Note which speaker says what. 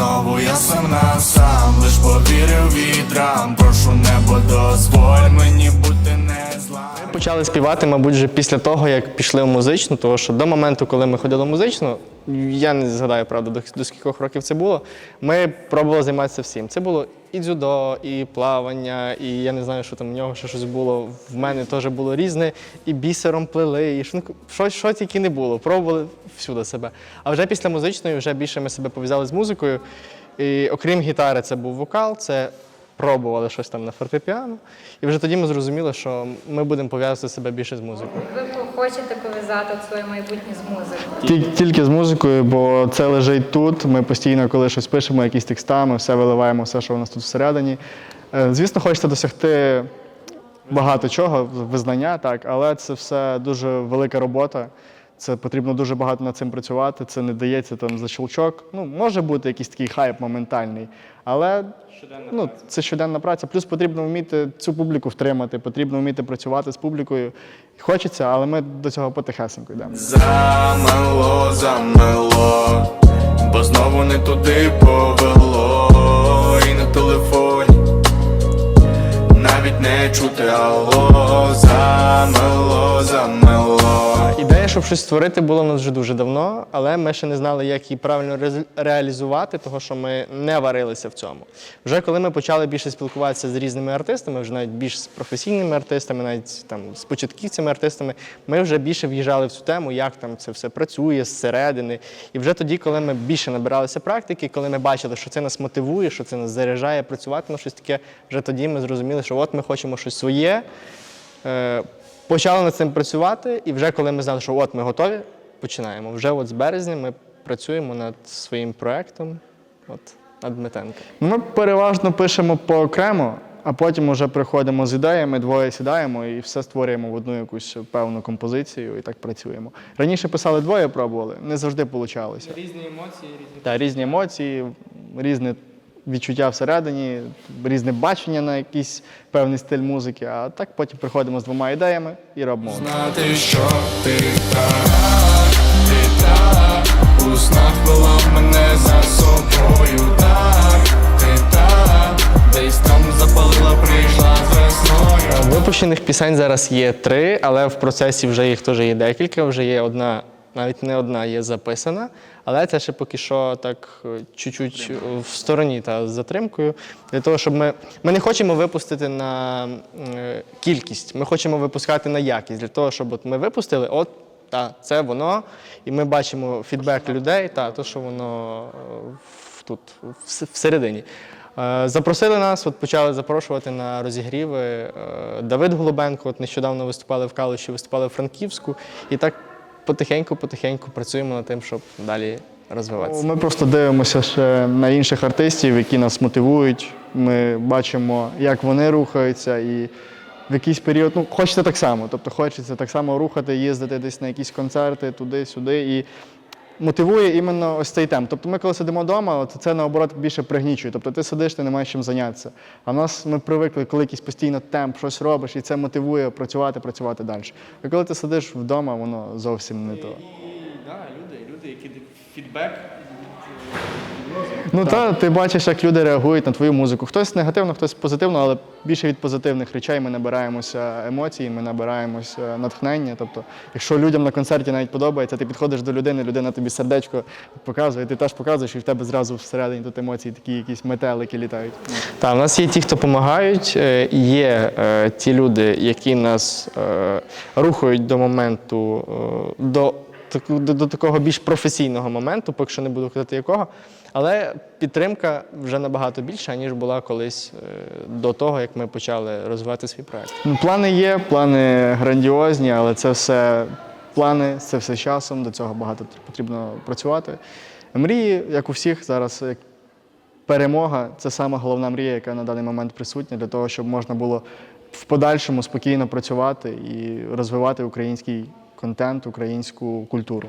Speaker 1: знову я сам на сам, лиш повірив вітрам, прошу небо, дозволь мені бути не зла.
Speaker 2: Почали співати, мабуть, вже після того, як пішли в музичну, тому що до моменту, коли ми ходили в музичну, я не згадаю, правда, до, до скількох років це було. Ми пробували займатися всім. Це було і дзюдо, і плавання, і я не знаю, що там в нього ще щось було. В мене теж було різне, і бісером плели, і що, що, що тільки не було. Пробували всюди себе. А вже після музичної вже більше ми себе пов'язали з музикою. І окрім гітари, це був вокал, це пробували щось там на фортепіано. І вже тоді ми зрозуміли, що ми будемо пов'язувати себе більше з музикою.
Speaker 3: Хочете пов'язати своє майбутнє з музикою?
Speaker 4: Тільки, тільки з музикою, бо це лежить тут. Ми постійно, коли щось пишемо, якісь текста, ми все виливаємо, все, що у нас тут всередині. Е, Звісно, хочеться досягти багато чого, визнання, так, але це все дуже велика робота. Це потрібно дуже багато над цим працювати. Це не дається там за щелчок. Ну, може бути якийсь такий хайп моментальний, але щоденна ну, це щоденна праця. Плюс потрібно вміти цю публіку втримати, потрібно вміти працювати з публікою. Хочеться, але ми до цього потихесенько йдемо.
Speaker 1: Замело, замело, бо знову не туди повело, і на телефоні навіть не чути алло,
Speaker 2: щоб щось створити, була у нас вже дуже давно, але ми ще не знали, як її правильно рез- реалізувати, тому що ми не варилися в цьому. Вже коли ми почали більше спілкуватися з різними артистами, вже навіть більш з професійними артистами, навіть там з початківцями артистами, ми вже більше в'їжджали в цю тему, як там це все працює зсередини. І вже тоді, коли ми більше набиралися практики, коли ми бачили, що це нас мотивує, що це нас заряджає працювати на щось таке, вже тоді ми зрозуміли, що от ми хочемо щось своє. Почали над цим працювати, і вже коли ми знали, що от ми готові, починаємо. Вже от з березня ми працюємо над своїм проєктом, от над Метенка.
Speaker 4: Ми переважно пишемо поокремо, а потім вже приходимо з ідеями, двоє сідаємо і все створюємо в одну якусь певну композицію і так працюємо. Раніше писали двоє, пробували, не завжди вийшло.
Speaker 2: Різні емоції, різні.
Speaker 4: Та різні емоції, різне відчуття всередині, різне бачення на якийсь певний стиль музики. А так потім приходимо з двома ідеями і робимо.
Speaker 1: Знати, що ти так, ти так, у снах вела мене за собою, так, ти так, десь там запалила, прийшла з весною.
Speaker 2: Випущених пісень зараз є три, але в процесі вже їх теж є декілька. Вже є одна, навіть не одна є записана, але це ще поки що так е, чуть-чуть в стороні та з затримкою. Для того, щоб ми. Ми не хочемо випустити на е, кількість, ми хочемо випускати на якість. Для того, щоб от ми випустили, от та, це воно, і ми бачимо фідбек людей, та, то, що воно е, тут вс- всередині. Запросили нас, от почали запрошувати на розігріви. Давид Голубенко, от нещодавно виступали в Калуші, виступали в Франківську. І так потихеньку-потихеньку працюємо над тим, щоб далі розвиватися.
Speaker 4: Ми просто дивимося ще на інших артистів, які нас мотивують. Ми бачимо, як вони рухаються, і в якийсь період ну, хочеться так само. Тобто хочеться так само рухати, їздити десь на якісь концерти, туди-сюди. І мотивує іменно ось цей темп. Тобто ми, коли сидимо вдома, то це наоборот більше пригнічує. Тобто ти сидиш, ти не маєш чим зайнятися. А в нас ми привикли, коли якийсь постійно темп, щось робиш, і це мотивує працювати, працювати далі. А коли ти сидиш вдома, воно зовсім не то.
Speaker 2: люди, люди, які фідбек.
Speaker 4: Ну так, ти бачиш, як люди реагують на твою музику. Хтось негативно, хтось позитивно, але більше від позитивних речей ми набираємося емоцій, ми набираємося натхнення. Тобто, якщо людям на концерті навіть подобається, ти підходиш до людини, людина тобі сердечко показує, ти теж показуєш, і в тебе зразу всередині тут емоції такі якісь метелики літають.
Speaker 2: Так, у нас є ті, хто допомагають, е, є е, ті люди, які нас е, рухають до моменту, до, до, такого більш професійного моменту, поки що не буду казати якого. Але підтримка вже набагато більша, ніж була колись е, до того, як ми почали розвивати свій проект.
Speaker 4: Ну, плани є, плани грандіозні, але це все плани, це все часом, до цього багато потрібно працювати. Мрії, як у всіх, зараз перемога це сама головна мрія, яка на даний момент присутня, для того, щоб можна було в подальшому спокійно працювати і розвивати український контент, українську культуру.